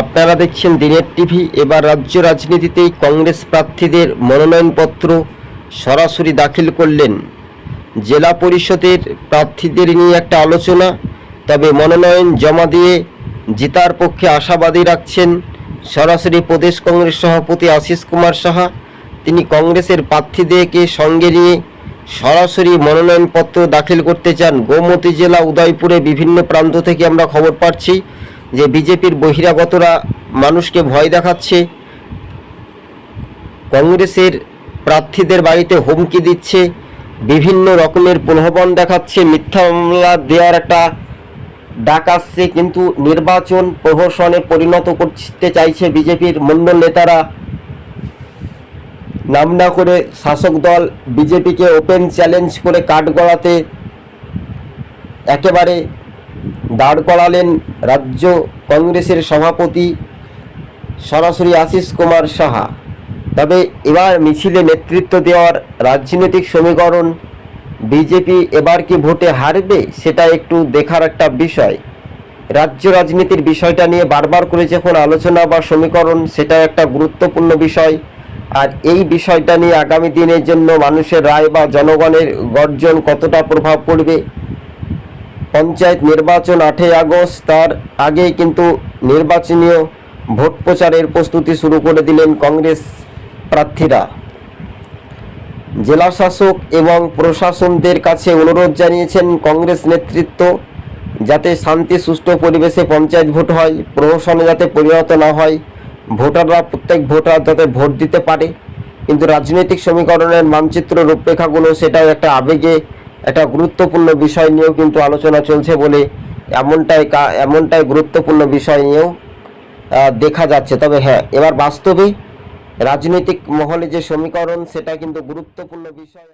আপনারা দেখছেন দিনের টিভি, এবার রাজ্য রাজনীতিতেই কংগ্রেস প্রার্থীদের মনোনয়নপত্র সরাসরি দাখিল করলেন। জেলা পরিষদের প্রার্থীদের নিয়ে একটা আলোচনা, তবে মনোনয়ন জমা দিয়ে জেতার পক্ষে আশাবাদী রাখছেন সরাসরি প্রদেশ কংগ্রেস সভাপতি আশিস কুমার সাহা। তিনি কংগ্রেসের প্রার্থীদেরকে সঙ্গে নিয়ে সরাসরি মনোনয়নপত্র দাখিল করতে চান। গোমতী জেলা উদয়পুরে বিভিন্ন প্রান্ত থেকে আমরা খবর পাচ্ছি। যে বিজেপির বহিরাগতরা মানুষকে ভয় দেখাচ্ছে, কংগ্রেসের প্রার্থীদের বাড়িতে হুমকি দিচ্ছে, বিভিন্ন রকমের প্রলোভন দেখাচ্ছে, মিথ্যা মামলা দেওয়ার একটা ডাক আসছে, কিন্তু নির্বাচন প্রহসনে পরিণত করতে চাইছে বিজেপির মণ্ডল নেতারা। নাম না করে শাসক দল বিজেপিকে ওপেন চ্যালেঞ্জ করে কাঠ গড়াতে একেবারে দাঁড় করালেন রাজ্য কংগ্রেসের সভাপতি সরাসরি আশিস কুমার সাহা। তবে এবার মিছিলে নেতৃত্ব দেওয়ার রাজনৈতিক সমীকরণ বিজেপি এবার কি ভোটে হারবে, সেটা একটু দেখার একটা বিষয়। রাজ্য রাজনীতির বিষয়টা নিয়ে বারবার করে যখন আলোচনা বা সমীকরণ, সেটা একটা গুরুত্বপূর্ণ বিষয়। আর এই বিষয়টা নিয়ে আগামী দিনের জন্য মানুষের রায় বা জনগণের গর্জন কতটা প্রভাব পড়বে পঞ্চায়েত নির্বাচন আটই আগস্ট, তার আগেই কিন্তু নির্বাচনীয় ভোট প্রচারের প্রস্তুতি শুরু করে দিলেন কংগ্রেস প্রার্থীরা। জেলা শাসক এবং প্রশাসনদের কাছে অনুরোধ জানিয়েছেন কংগ্রেস নেতৃত্ব, যাতে শান্তি, সুষ্ঠু পরিবেশে পঞ্চায়েত ভোট হয়, প্রহসনে যাতে পরিণত না হয়, ভোটাররা, প্রত্যেক ভোটার যাতে ভোট দিতে পারে। কিন্তু রাজনৈতিক সমীকরণের মানচিত্র রূপরেখাগুলো, সেটাও একটা আবেগে একটা গুরুত্বপূর্ণ বিষয় নিয়েও কিন্তু আলোচনা চলছে বলে এমনটাই এমনটাই গুরুত্বপূর্ণ বিষয় নিয়েও দেখা যাচ্ছে। তবে হ্যাঁ এবার বাস্তবে রাজনৈতিক মহলে যে সমীকরণ, সেটা কিন্তু গুরুত্বপূর্ণ বিষয়।